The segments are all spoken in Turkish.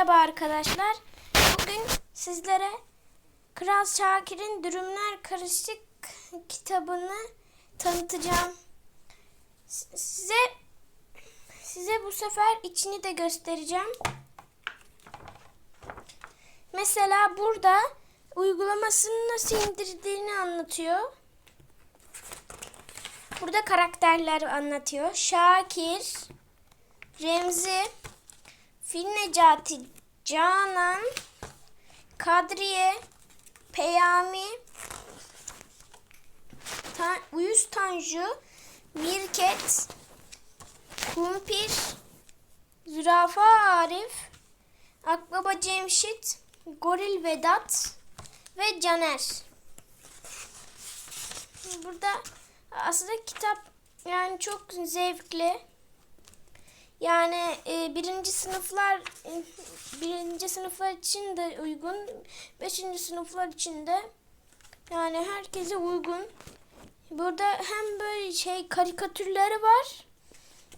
Merhaba arkadaşlar. Bugün sizlere Kral Şakir'in Dürümler Karışık kitabını tanıtacağım. Size size bu sefer içini de göstereceğim. Mesela burada uygulamasını nasıl indirdiğini anlatıyor. Burada karakterler anlatıyor. Şakir, Remzi, Fil Necati, Canan, Kadriye, Peyami, Ta Uyuz Tanju, Mirket, Kumpir, Zürafa Arif, Akbaba Cemşit, Goril Vedat ve Caner. Burada aslında kitap yani çok zevkli. Yani e, birinci sınıflar e, birinci sınıflar için de uygun, beşinci sınıflar için de yani herkese uygun. Burada hem böyle şey karikatürleri var.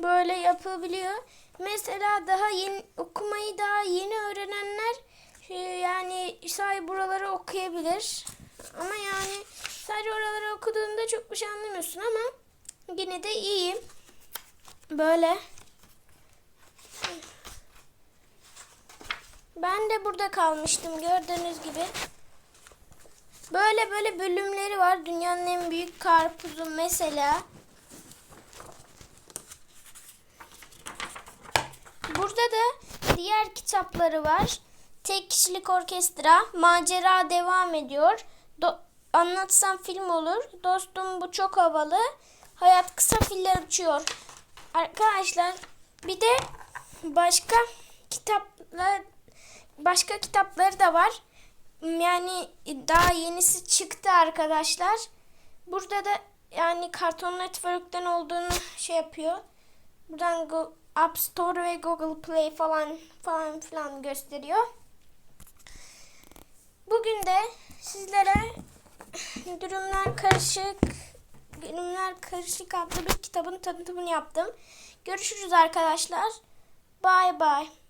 Böyle yapabiliyor. Mesela daha yeni okumayı daha yeni öğrenenler e, yani say buraları okuyabilir. Ama yani sadece oraları okuduğunda çok bir şey anlamıyorsun ama yine de iyi. Böyle. Ben de burada kalmıştım gördüğünüz gibi. Böyle böyle bölümleri var. Dünyanın en büyük karpuzu mesela. Burada da diğer kitapları var. Tek kişilik orkestra, macera devam ediyor. Do- anlatsam film olur. Dostum bu çok havalı. Hayat kısa filler uçuyor. Arkadaşlar bir de başka kitaplar başka kitapları da var. Yani daha yenisi çıktı arkadaşlar. Burada da yani Cartoon Network'ten olduğunu şey yapıyor. Buradan Go- App Store ve Google Play falan falan filan gösteriyor. Bugün de sizlere Dürümler Karışık Dürümler Karışık adlı bir kitabın tanıtımını yaptım. Görüşürüz arkadaşlar. Bye bye.